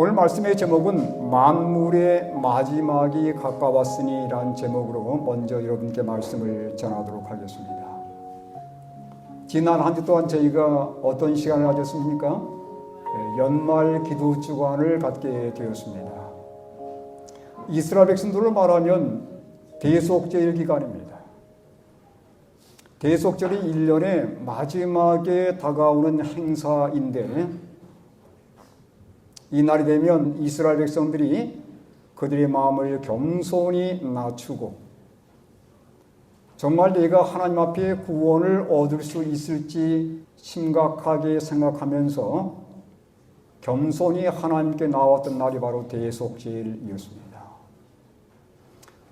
오늘 말씀의 제목은 만물의 마지막이 가까웠으니라는 제목으로 먼저 여러분께 말씀을 전하도록 하겠습니다. 지난 한 주 동안 저희가 어떤 시간을 가졌습니까? 네, 연말 기도 주간을 갖게 되었습니다. 이스라엘 백성들로 말하면 대속제일 기간입니다. 대속절이 1년의 마지막에 다가오는 행사인데 이 날이 되면 이스라엘 백성들이 그들의 마음을 겸손히 낮추고 정말 내가 하나님 앞에 구원을 얻을 수 있을지 심각하게 생각하면서 겸손히 하나님께 나왔던 날이 바로 대속제일이었습니다.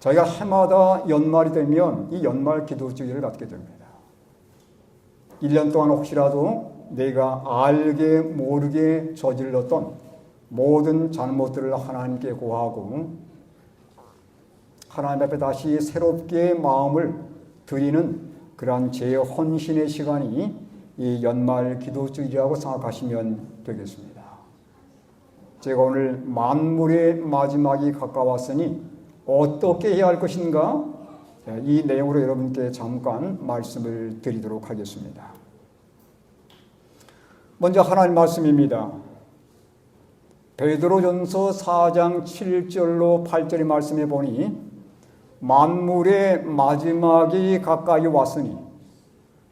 저희가 해마다 연말이 되면 이 연말 기도주의를 갖게 됩니다. 1년 동안 혹시라도 내가 알게 모르게 저질렀던 모든 잘못들을 하나님께 고하고 하나님 앞에 다시 새롭게 마음을 드리는 그러한 제 헌신의 시간이 이 연말 기도주의라고 생각하시면 되겠습니다. 제가 오늘 만물의 마지막이 가까웠으니 어떻게 해야 할 것인가 이 내용으로 여러분께 잠깐 말씀을 드리도록 하겠습니다. 먼저 하나님 말씀입니다. 베드로전서 4장 7절로 8절의 말씀에 보니 만물의 마지막이 가까이 왔으니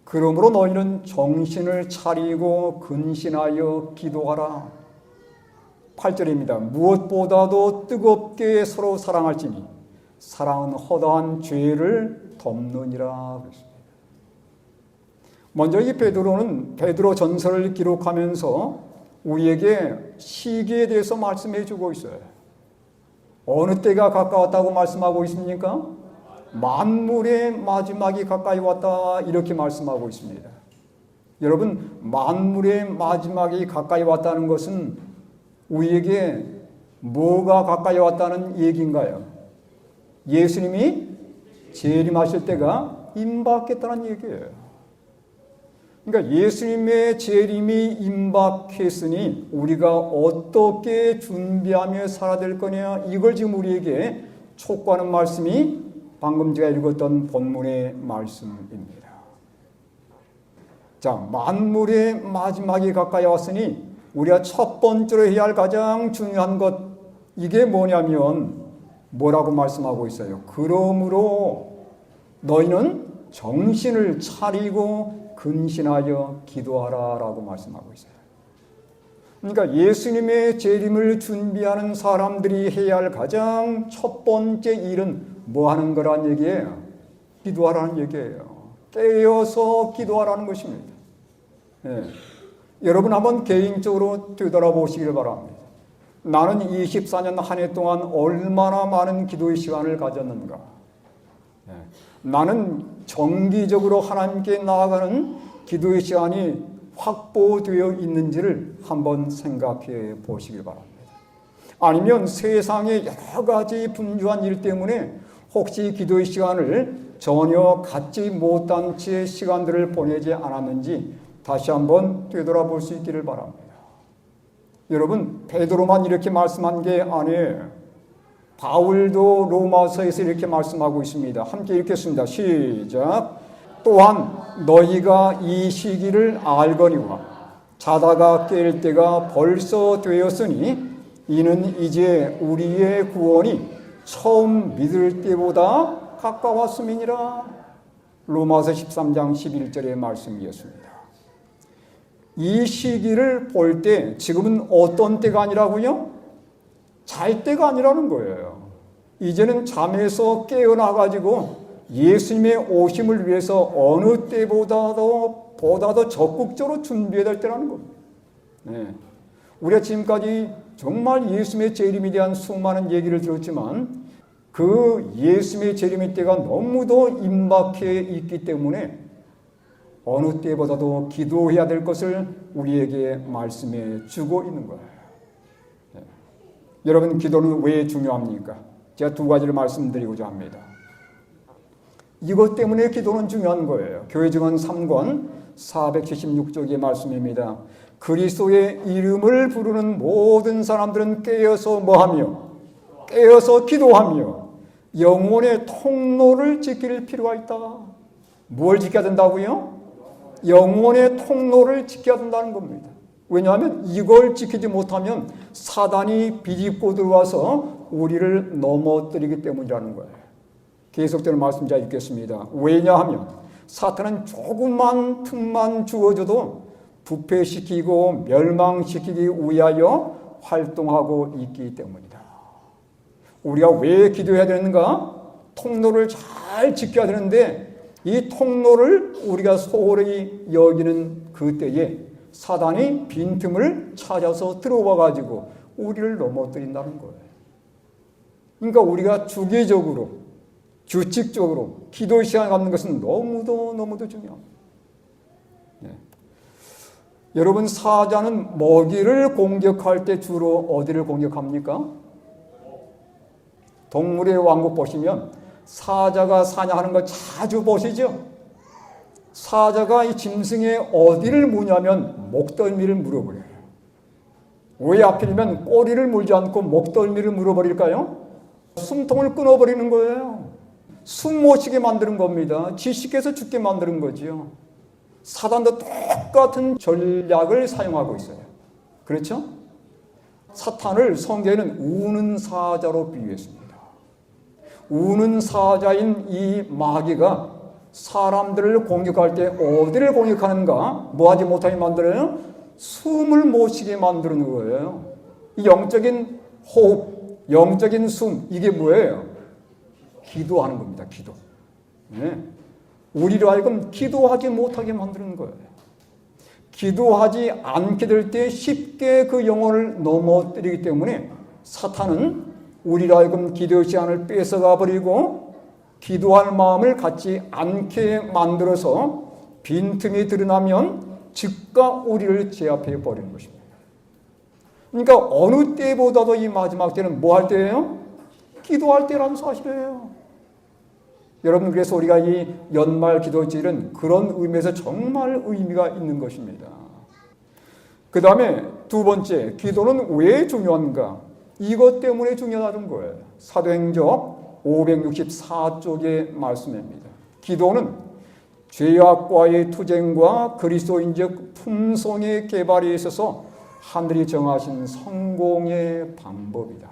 그러므로 너희는 정신을 차리고 근신하여 기도하라. 8절입니다. 무엇보다도 뜨겁게 서로 사랑할지니 사랑은 허다한 죄를 덮느니라. 먼저 이 베드로는 베드로 전설을 기록하면서 우리에게 시기에 대해서 말씀해 주고 있어요. 어느 때가 가까웠다고 말씀하고 있습니까? 만물의 마지막이 가까이 왔다 이렇게 말씀하고 있습니다. 여러분 만물의 마지막이 가까이 왔다는 것은 우리에게 뭐가 가까이 왔다는 얘기인가요? 예수님이 재림하실 때가 임박했다는 얘기예요. 그러니까 예수님의 재림이 임박했으니 우리가 어떻게 준비하며 살아야 될 거냐 이걸 지금 우리에게 촉구하는 말씀이 방금 제가 읽었던 본문의 말씀입니다. 자, 만물의 마지막이 가까이 왔으니 우리가 첫 번째로 해야 할 가장 중요한 것 이게 뭐냐면 뭐라고 말씀하고 있어요. 그러므로 너희는 정신을 차리고 근신하여 기도하라라고 말씀하고 있어요. 그러니까 예수님의 재림을 준비하는 사람들이 해야 할 가장 첫 번째 일은 뭐 하는 거란 얘기예요? 기도하라는 얘기예요. 깨어서 기도하라는 것입니다. 예. 여러분 한번 개인적으로 되돌아보시길 바랍니다. 나는 24년 한 해 동안 얼마나 많은 기도의 시간을 가졌는가? 예. 나는 정기적으로 하나님께 나아가는 기도의 시간이 확보되어 있는지를 한번 생각해 보시길 바랍니다. 아니면 세상의 여러 가지 분주한 일 때문에 혹시 기도의 시간을 전혀 갖지 못한 채 시간들을 보내지 않았는지 다시 한번 되돌아볼 수 있기를 바랍니다. 여러분 베드로만 이렇게 말씀한 게 아니에요. 바울도 로마서에서 이렇게 말씀하고 있습니다. 함께 읽겠습니다. 시작. 또한 너희가 이 시기를 알거니와 자다가 깰 때가 벌써 되었으니 이는 이제 우리의 구원이 처음 믿을 때보다 가까웠음이니라. 로마서 13장 11절의 말씀이었습니다. 이 시기를 볼 때 지금은 어떤 때가 아니라고요? 잘 때가 아니라는 거예요. 이제는 잠에서 깨어나가지고 예수님의 오심을 위해서 어느 때보다도 보다도 적극적으로 준비해야 될 때라는 겁니다. 네. 우리가 지금까지 정말 예수님의 재림에 대한 수많은 얘기를 들었지만 그 예수님의 재림의 때가 너무도 임박해 있기 때문에 어느 때보다도 기도해야 될 것을 우리에게 말씀해 주고 있는 거예요. 네. 여러분 기도는 왜 중요합니까? 제가 두 가지를 말씀드리고자 합니다. 이것 때문에 기도는 중요한 거예요. 교회 증언 3권 476쪽의 말씀입니다. 그리스도의 이름을 부르는 모든 사람들은 깨어서 뭐하며 깨어서 기도하며 영혼의 통로를 지킬 필요가 있다. 뭘 지켜야 된다고요? 영혼의 통로를 지켜야 된다는 겁니다. 왜냐하면 이걸 지키지 못하면 사단이 비집고 들어와서 우리를 넘어뜨리기 때문이라는 거예요. 계속되는 말씀 잘 읽겠습니다. 왜냐하면 사탄은 조그만 틈만 주어져도 부패시키고 멸망시키기 위하여 활동하고 있기 때문이다. 우리가 왜 기도해야 되는가? 통로를 잘 지켜야 되는데 이 통로를 우리가 소홀히 여기는 그때에 사단이 빈틈을 찾아서 들어와 가지고 우리를 넘어뜨린다는 거예요. 그러니까 우리가 주기적으로 규칙적으로 기도 시간 갖는 것은 너무도 너무도 중요합니다. 네. 여러분 사자는 먹이를 공격할 때 주로 어디를 공격합니까? 동물의 왕국 보시면 사자가 사냥하는 거 자주 보시죠? 사자가 이 짐승의 어디를 무냐면 목덜미를 물어버려요. 왜 하필이면 꼬리를 물지 않고 목덜미를 물어버릴까요? 숨통을 끊어버리는 거예요. 숨 못 쉬게 만드는 겁니다. 지식해서 죽게 만드는 거지요. 사단도 똑같은 전략을 사용하고 있어요. 그렇죠? 사탄을 성경에는 우는 사자로 비유했습니다. 우는 사자인 이 마귀가 사람들을 공격할 때 어디를 공격하는가? 뭐 하지 못하게 만들어요? 숨을 못 쉬게 만드는 거예요. 이 영적인 호흡, 영적인 숨, 이게 뭐예요? 기도하는 겁니다. 기도. 네. 우리로 하여금 기도하지 못하게 만드는 거예요. 기도하지 않게 될 때 쉽게 그 영혼을 넘어뜨리기 때문에 사탄은 우리로 하여금 기도 시간을 뺏어가 버리고 기도할 마음을 갖지 않게 만들어서 빈틈이 드러나면 즉각 우리를 제압해 버리는 것입니다. 그러니까 어느 때보다도 이 마지막 때는 뭐 할 때예요? 기도할 때라는 사실이에요. 여러분 그래서 우리가 이 연말 기도질은 그런 의미에서 정말 의미가 있는 것입니다. 그 다음에 두 번째 기도는 왜 중요한가? 이것 때문에 중요하다는 거예요. 사도행적 564쪽의 말씀입니다. 기도는 죄악과의 투쟁과 그리스도인적 품성의 개발에 있어서 하늘이 정하신 성공의 방법이다.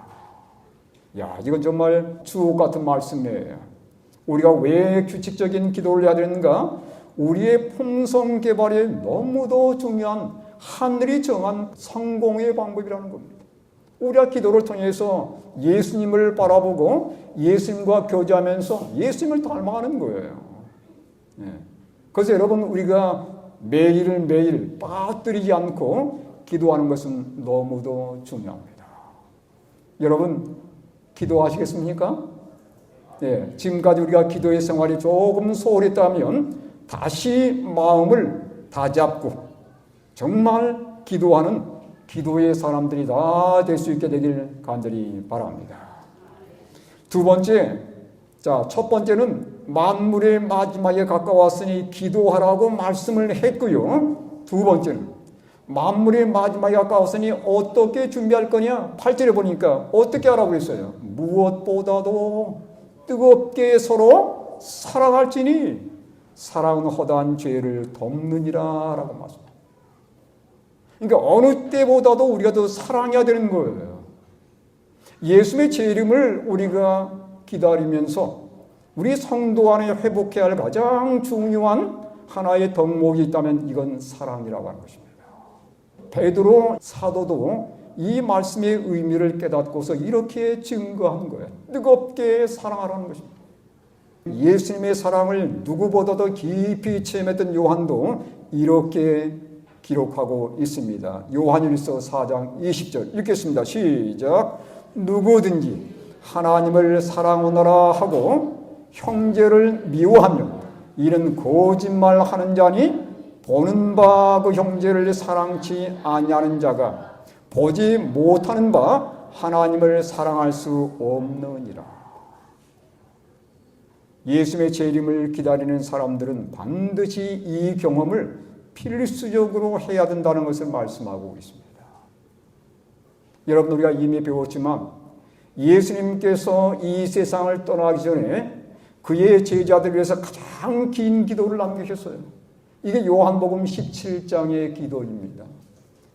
야, 이건 정말 주옥 같은 말씀이에요. 우리가 왜 규칙적인 기도를 해야 되는가? 우리의 품성 개발에 너무도 중요한 하늘이 정한 성공의 방법이라는 겁니다. 우리가 기도를 통해서 예수님을 바라보고 예수님과 교제하면서 예수님을 닮아가는 거예요. 예. 그래서 여러분 우리가 매일을 매일 빠뜨리지 않고 기도하는 것은 너무도 중요합니다. 여러분 기도하시겠습니까? 예, 지금까지 우리가 기도의 생활이 조금 소홀했다면 다시 마음을 다잡고 정말 기도하는 기도의 사람들이 다 될 수 있게 되길 간절히 바랍니다. 두 번째, 자, 첫 번째는 만물의 마지막에 가까웠으니 기도하라고 말씀을 했고요. 두 번째는 만물의 마지막에 가까웠으니 어떻게 준비할 거냐? 8절에 보니까 어떻게 하라고 했어요? 무엇보다도 뜨겁게 서로 사랑할지니 사랑은 허다한 죄를 덮느니라 라고 말씀 그러니까 어느 때보다도 우리가 더 사랑해야 되는 거예요. 예수의 제 이름을 우리가 기다리면서 우리 성도 안에 회복해야 할 가장 중요한 하나의 덕목이 있다면 이건 사랑이라고 하는 것입니다. 베드로 사도도 이 말씀의 의미를 깨닫고서 이렇게 증거한 거예요. 뜨겁게 사랑하라는 것입니다. 예수님의 사랑을 누구보다도 깊이 체험했던 요한도 이렇게 기록하고 있습니다. 요한일서 4장 20절 읽겠습니다. 시작. 누구든지 하나님을 사랑하노라 하고 형제를 미워하며 이는 거짓말하는 자니 보는 바 그 형제를 사랑치 아니하는 자가 보지 못하는 바 하나님을 사랑할 수 없느니라. 예수의 재림을 기다리는 사람들은 반드시 이 경험을 필수적으로 해야 된다는 것을 말씀하고 있습니다. 여러분 우리가 이미 배웠지만 예수님께서 이 세상을 떠나기 전에 그의 제자들 위해서 가장 긴 기도를 남기셨어요. 이게 요한복음 17장의 기도입니다.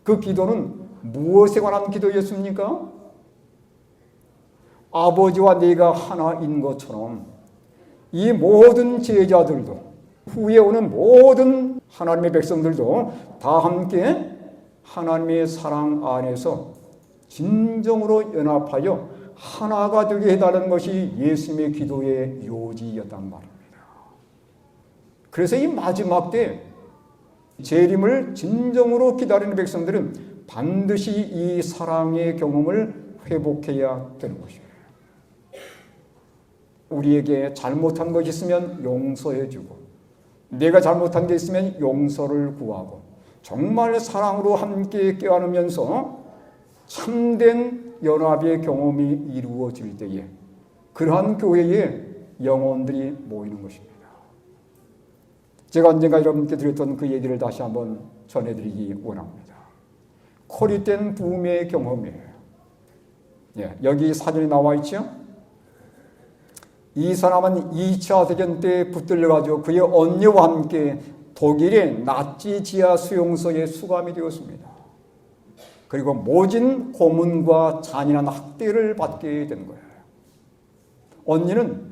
그 기도는 무엇에 관한 기도였습니까? 아버지와 내가 하나인 것처럼 이 모든 제자들도 후에 오는 모든 하나님의 백성들도 다 함께 하나님의 사랑 안에서 진정으로 연합하여 하나가 되게 해달라는 것이 예수님의 기도의 요지였단 말입니다. 그래서 이 마지막 때 재림을 진정으로 기다리는 백성들은 반드시 이 사랑의 경험을 회복해야 되는 것이에요. 우리에게 잘못한 것이 있으면 용서해주고, 내가 잘못한 게 있으면 용서를 구하고, 정말 사랑으로 함께 껴안으면서 참된 연합의 경험이 이루어질 때에 그러한 교회에 영혼들이 모이는 것입니다. 제가 언젠가 여러분께 드렸던 그 얘기를 다시 한번 전해드리기 원합니다. 코리된 부흥의 경험이에요. 예, 여기 사진에 나와 있죠? 이 사람은 2차 대전 때 붙들려가지고 그의 언니와 함께 독일의 나치 지하 수용소에 수감이 되었습니다. 그리고 모진 고문과 잔인한 학대를 받게 된 거예요. 언니는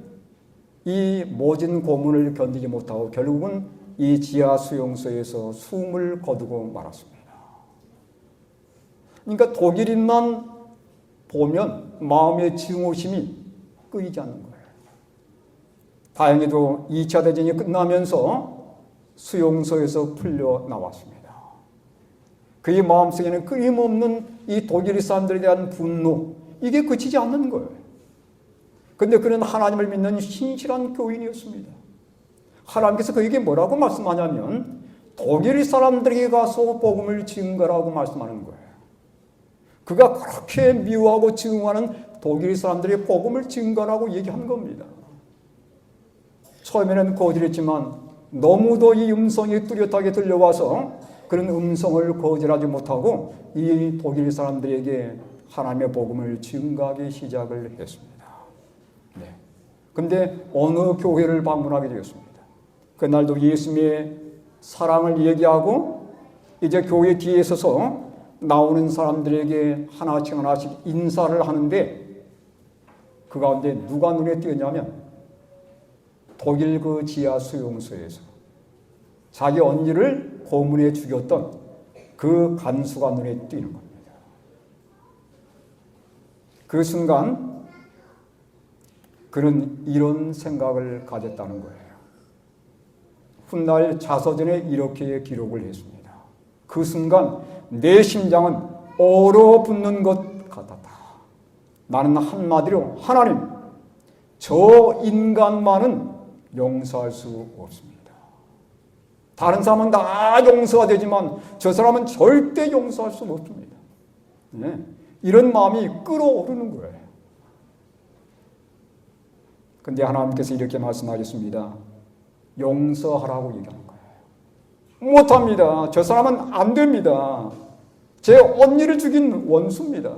이 모진 고문을 견디지 못하고 결국은 이 지하 수용소에서 숨을 거두고 말았습니다. 그러니까 독일인만 보면 마음의 증오심이 끊이지 않는 거예요. 다행히도 2차 대전이 끝나면서 수용소에서 풀려 나왔습니다. 그의 마음속에는 끊임없는 이 독일 사람들에 대한 분노, 이게 그치지 않는 거예요. 근데 그는 하나님을 믿는 신실한 교인이었습니다. 하나님께서 그에게 뭐라고 말씀하냐면 독일 사람들에게 가서 복음을 증거라고 말씀하는 거예요. 그가 그렇게 미워하고 증오하는 독일 사람들의 복음을 증거라고 얘기한 겁니다. 처음에는 거절했지만 너무도 이 음성이 뚜렷하게 들려와서 그런 음성을 거절하지 못하고 이 독일 사람들에게 하나님의 복음을 증가하기 시작을 했습니다. 네. 근데 어느 교회를 방문하게 되었습니다. 그날도 예수님의 사랑을 얘기하고 이제 교회 뒤에 서서 나오는 사람들에게 하나씩 하나씩 인사를 하는데 그 가운데 누가 눈에 띄었냐면 독일 그 지하 수용소에서 자기 언니를 고문해 죽였던 그 간수가 눈에 띄는 겁니다. 그 순간 그는 이런 생각을 가졌다는 거예요. 훗날 자서전에 이렇게 기록을 했습니다. 그 순간 내 심장은 얼어붙는 것 같았다. 나는 한마디로 하나님, 저 인간만은 용서할 수 없습니다. 다른 사람은 다 용서가 되지만 저 사람은 절대 용서할 수 없습니다. 네. 이런 마음이 끓어오르는 거예요. 근데 하나님께서 이렇게 말씀하셨습니다. 용서하라고 얘기하는 거예요. 못합니다. 저 사람은 안 됩니다. 제 언니를 죽인 원수입니다.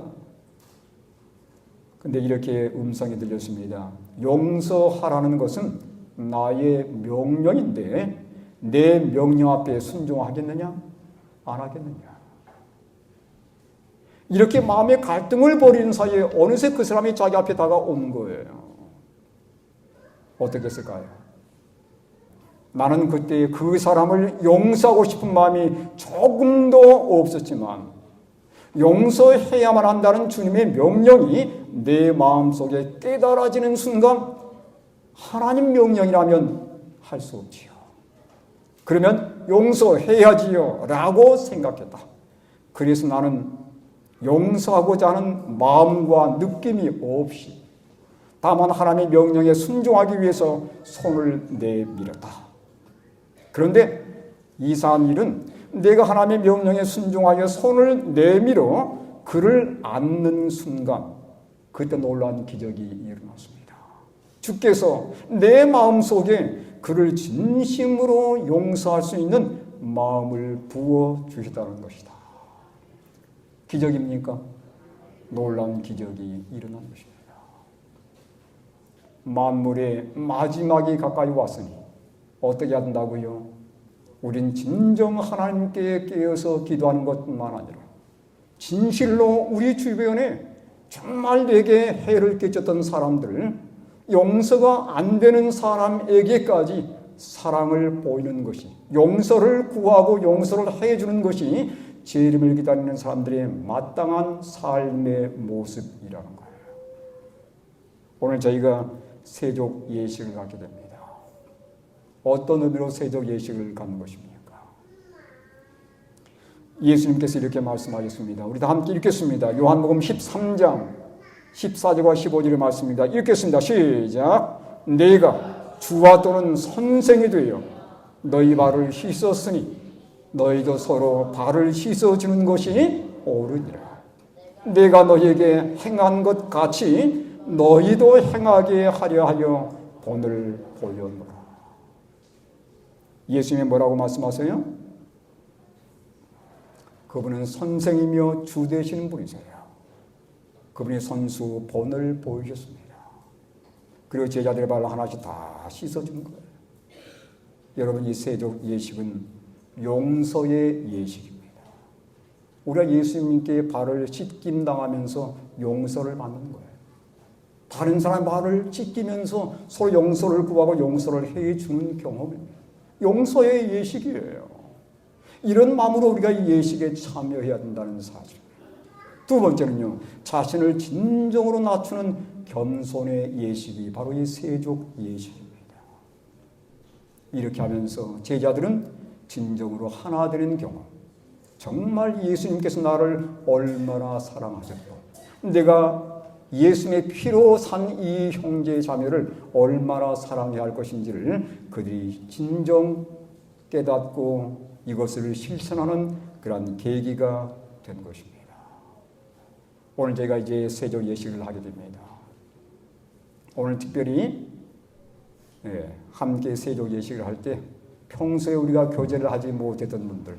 근데 이렇게 음성이 들렸습니다. 용서하라는 것은 나의 명령인데 내 명령 앞에 순종하겠느냐? 안 하겠느냐? 이렇게 마음의 갈등을 벌이는 사이에 어느새 그 사람이 자기 앞에 다가온 거예요. 어떻게 했을까요? 나는 그때 그 사람을 용서하고 싶은 마음이 조금도 없었지만 용서해야만 한다는 주님의 명령이 내 마음속에 깨달아지는 순간 하나님 명령이라면 할 수 없지요. 그러면 용서해야지요 라고 생각했다. 그래서 나는 용서하고자 하는 마음과 느낌이 없이 다만 하나님의 명령에 순종하기 위해서 손을 내밀었다. 그런데 이상한 일은 내가 하나님의 명령에 순종하여 손을 내밀어 그를 안는 순간 그때 놀라운 기적이 일어났습니다. 주께서 내 마음 속에 그를 진심으로 용서할 수 있는 마음을 부어 주시다는 것이다. 기적입니까? 놀라운 기적이 일어난 것입니다. 만물의 마지막이 가까이 왔으니 어떻게 한다고요? 우린 진정 하나님께 깨어서 기도하는 것뿐만 아니라 진실로 우리 주변에 정말 내게 해를 끼쳤던 사람들, 용서가 안 되는 사람에게까지 사랑을 보이는 것이, 용서를 구하고 용서를 해주는 것이 재림을 기다리는 사람들의 마땅한 삶의 모습이라는 거예요. 오늘 저희가 세족 예식을 갖게 됩니다. 어떤 의미로 세족 예식을 갖는 것입니까? 예수님께서 이렇게 말씀하셨습니다. 우리 다 함께 읽겠습니다. 요한복음 13장 14절과 15절의 말씀입니다. 읽겠습니다. 시작. 내가 주와 또는 선생이 되어 너희 발을 씻었으니 너희도 서로 발을 씻어주는 것이 옳으니라. 내가 너희에게 행한 것 같이 너희도 행하게 하려 하여 본을 보였노라. 예수님이 뭐라고 말씀하세요? 그분은 선생이며 주 되시는 분이세요. 그분이 선수 본을 보이셨습니다. 그리고 제자들의 발을 하나씩 다 씻어주는 거예요. 여러분 이 세족 예식은 용서의 예식입니다. 우리가 예수님께 발을 씻김 당하면서 용서를 받는 거예요. 다른 사람 발을 씻기면서 서로 용서를 구하고 용서를 해주는 경험입니다. 용서의 예식이에요. 이런 마음으로 우리가 이 예식에 참여해야 된다는 사실. 두 번째는요, 자신을 진정으로 낮추는 겸손의 예식이 바로 이 세족 예식입니다. 이렇게 하면서 제자들은 진정으로 하나 되는 경험. 정말 예수님께서 나를 얼마나 사랑하셨고, 내가 예수님의 피로 산 이 형제 자매를 얼마나 사랑해야 할 것인지를 그들이 진정 깨닫고 이것을 실천하는 그러한 계기가 된 것입니다. 오늘 제가 이제 세조 예식을 하게 됩니다. 오늘 특별히 예, 함께 세조 예식을 할 때 평소에 우리가 교제를 하지 못했던 분들,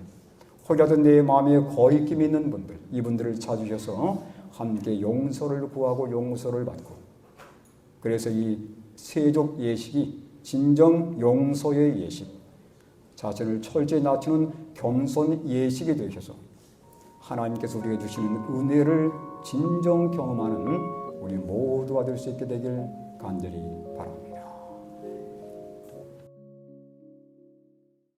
혹여라도 내 마음에 거리낌이 있는 분들, 이분들을 찾으셔서 함께 용서를 구하고 용서를 받고 그래서 이 세족 예식이 진정 용서의 예식, 자신을 철저히 낮추는 겸손 예식이 되셔서 하나님께서 우리에게 주시는 은혜를 진정 경험하는 우리 모두가 될 수 있게 되길 간절히